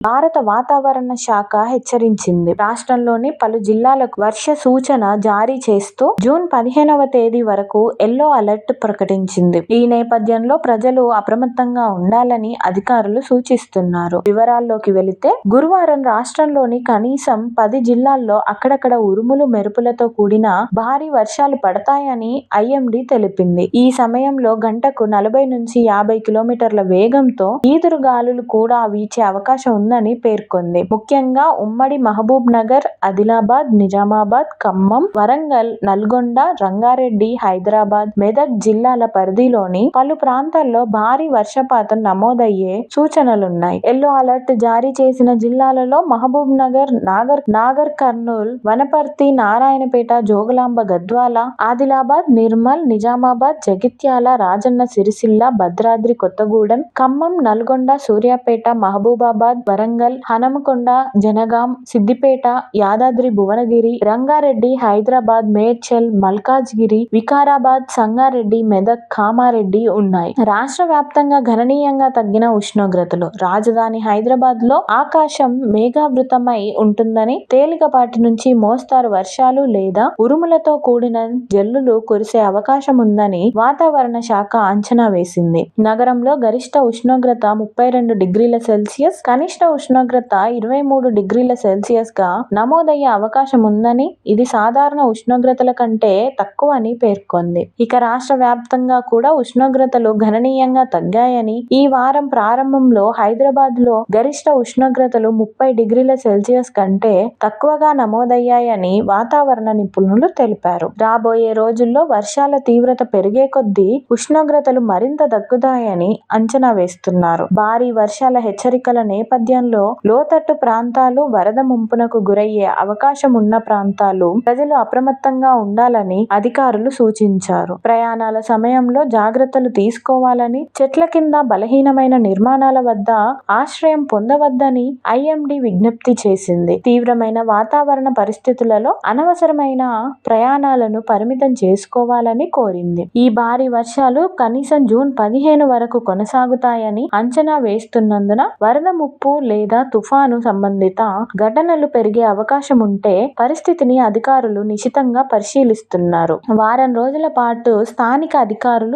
భారత వాతావరణ శాఖ హెచ్చరించింది. రాష్ట్రంలోని పలు జిల్లాలకు వర్ష సూచన జారీ చేస్తూ జూన్ పదిహేనవ తేదీ వరకు ఎల్లో అలర్ట్ ప్రకటించింది. ఈ నేపథ్యంలో ప్రజలు అప్రమత్తంగా ఉండాలని అధికారులు సూచిస్తున్నారు. వివరాల్లోకి వెళితే గురువారం రాష్ట్రంలోని కనీసం పది జిల్లాల్లో అక్కడక్కడ ఉరుములు మెరుపులతో కూడిన భారీ వర్షాలు పడతాయని ఐఎండీ తెలిపింది. ఈ సమయంలో గంటకు నలభై నుంచి యాభై కిలోమీటర్ల వేగంతో ఈదురు గాలులు కూడా వీచే అవకాశం ఉందని పేర్కొంది. ముఖ్యంగా ఉమ్మడి మహబూబ్ నగర్, ఆదిలాబాద్, నిజామాబాద్, ఖమ్మం, వరంగల్, నల్గొండ, రంగారెడ్డి, హైదరాబాద్, మెదక్ జిల్లాల పరిధిలోని పలు ప్రాంతాల్లో భారీ వర్షపాతం నమోదయ్యే సూచనలున్నాయి. ఎల్లో అలర్ట్ జారీ చేసిన జిల్లాలలో మహబూబ్ నగర్, నాగర్ కర్నూల్, వనపర్తి, నారాయణపేట, జోగులాంబ గద్వాల, ఆదిలాబాద్, నిర్మల్, నిజామాబాద్, జగిత్యాల, రాజన్న సిరిసిల్ల, భద్రాద్రి కొత్తగూడెం, ఖమ్మం, నల్గొండ, సూర్యాపేట, మహబూబాబాద్, వరంగల్, హనమకొండ జనగాం, సిద్దిపేట, యాదాద్రి భువనగిరి, రంగారెడ్డి, హైదరాబాద్, మేడ్చల్, మల్కాజ్గిరి, వికారాబాద్, సంగారెడ్డి, మెదక్, కామారెడ్డి ఉన్నాయి. రాష్ట్ర వ్యాప్తంగా గణనీయంగా తగ్గిన ఉష్ణోగ్రతలు రాజధాని హైదరాబాద్లో ఆకాశం మేఘావృతమై ఉంటుందని, తేలికపాటి నుంచి మోస్తరు వర్షాలు లేదా ఉరుములతో కూడిన జల్లులు కురిసే అవకాశం ఉందని వాతావరణ శాఖ అంచనా వేసింది. నగరంలో గరిష్ట ఉష్ణోగ్రత ముప్పై రెండు డిగ్రీల సెల్సియస్, కనిష్ట ఉష్ణోగ్రత ఇరవై మూడు డిగ్రీల సెల్సియస్గా నమోదయ్యే అవకాశం ఉందని ఇది సాధారణ ఉష్ణోగ్రతల కంటే తక్కువ అని పేర్కొంది. ఇక రాష్ట్ర వ్యాప్తంగా కూడా ఉష్ణోగ్రతలు గణనీయంగా తగ్గాయని, ఈ వారం ప్రారంభంలో హైదరాబాద్లో గరిష్ట ఉష్ణోగ్రతలు ముప్పై డిగ్రీల సెల్సియస్ కంటే తక్కువగా నమోదయ్యాయని వాతావరణ నిపుణులు తెలిపారు. రాబోయే రోజుల్లో వర్షాల తీవ్రత పెరిగే కొద్దీ ఉష్ణోగ్రతలు మరింత తగ్గుతాయని అంచనా వేస్తున్నారు. భారీ వర్షాల హెచ్చరికల నేపథ్యం సమయంలో లోతట్టు ప్రాంతాలు, వరద ముంపునకు గురయ్యే అవకాశం ఉన్న ప్రాంతాలు ప్రజలు అప్రమత్తంగా ఉండాలని అధికారులు సూచించారు. ప్రయాణాల సమయంలో జాగ్రత్తలు తీసుకోవాలని, చెట్ల కింద, బలహీనమైన నిర్మాణాల వద్ద ఆశ్రయం పొందవద్దని ఐఎండీ విజ్ఞప్తి చేసింది. తీవ్రమైన వాతావరణ పరిస్థితులలో అనవసరమైన ప్రయాణాలను పరిమితం చేసుకోవాలని కోరింది. ఈ భారీ వర్షాలు కనీసం జూన్ పదిహేను వరకు కొనసాగుతాయని అంచనా వేస్తున్నందున వరద ముప్పు లేదా తుఫాను సంబంధిత ఘటనలు పెరిగే అవకాశం ఉంటే పరిస్థితిని అధికారులు నిశితంగా పరిశీలిస్తున్నారు. వారం రోజుల పాటు స్థానిక అధికారులు